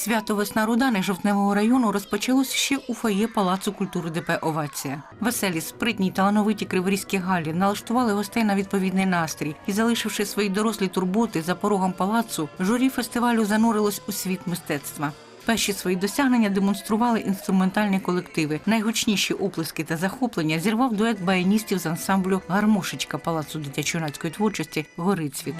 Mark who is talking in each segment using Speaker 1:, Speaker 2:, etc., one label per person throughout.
Speaker 1: Свято Весна Рудани Жовтневого району розпочалось ще у фоє Палацу культури ДП Овація. Веселі, спритні й талановиті криворізькі галі налаштували гостей на відповідний настрій і, залишивши свої дорослі турботи за порогом палацу, журі фестивалю занурилось у світ мистецтва. Перші свої досягнення демонстрували інструментальні колективи. Найгучніші оплески та захоплення зірвав дует баяністів з ансамблю Гармошечка Палацу дитячо-юнацької творчості Горицвіт.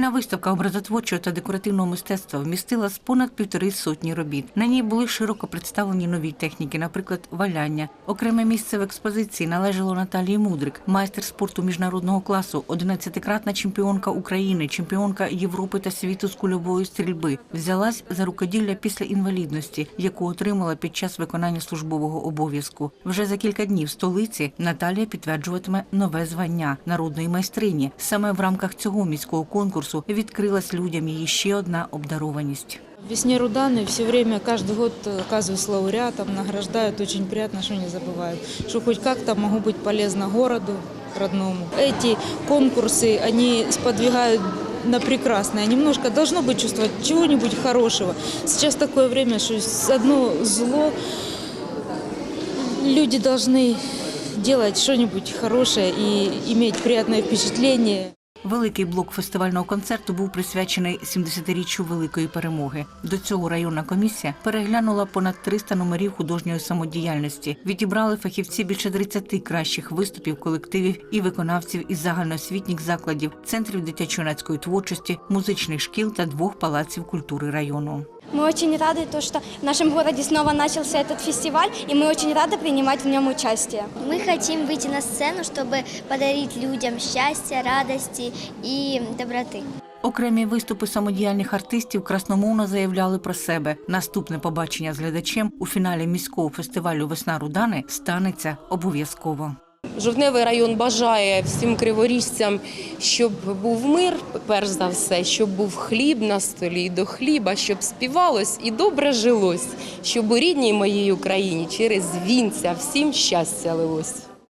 Speaker 1: Фестивальна виставка образотворчого та декоративного мистецтва вмістила з понад півтори сотні робіт. На ній були широко представлені нові техніки, наприклад, валяння. Окреме місце в експозиції належало Наталії Мудрик, майстер спорту міжнародного класу, 11-кратна чемпіонка України, чемпіонка Європи та світу з кульової стрільби. Взялась за рукоділля після інвалідності, яку отримала під час виконання службового обов'язку. Вже за кілька днів в столиці Наталія підтверджуватиме нове звання народної майстрині. Саме в рамках цього міського конкурсу відкрилась людям її ще одна обдарованість.
Speaker 2: В Весне Руданы все время, каждый год оказываюсь лауреатом, награждают. Очень приятно, что не забывают, что хоть как-то могу быть полезна городу родному. Эти конкурсы, они сподвигают на прекрасное. Немножко должно быть чувствовать чего-нибудь хорошего. Сейчас такое время, что одно зло. Люди должны делать что-нибудь хорошее и иметь приятное впечатление.
Speaker 1: Великий блок фестивального концерту був присвячений 70-річчю великої перемоги. До цього районна комісія переглянула понад 300 номерів художньої самодіяльності. Відібрали фахівці більше 30 кращих виступів колективів і виконавців із загальноосвітніх закладів, центрів дитячо-юнацької творчості, музичних шкіл та двох палаців культури району.
Speaker 3: Мы очень рады, то, что в нашем городе снова начался этот фестиваль, и мы очень рады принимать в нем участие.
Speaker 4: Мы хотим выйти на сцену, чтобы подарить людям счастья, радости и доброты.
Speaker 1: Окремі виступи самодіяльних артистів красномовно заявляли про себе. Наступне побачення з глядачем у фіналі міського фестивалю Весна Рудани станеться обов'язково.
Speaker 5: Жовтневий район бажає всім криворіжцям, щоб був мир, перш за все, щоб був хліб на столі, до хліба, щоб співалось і добре жилось, щоб у рідній моїй Україні через вінця всім щастя лилось.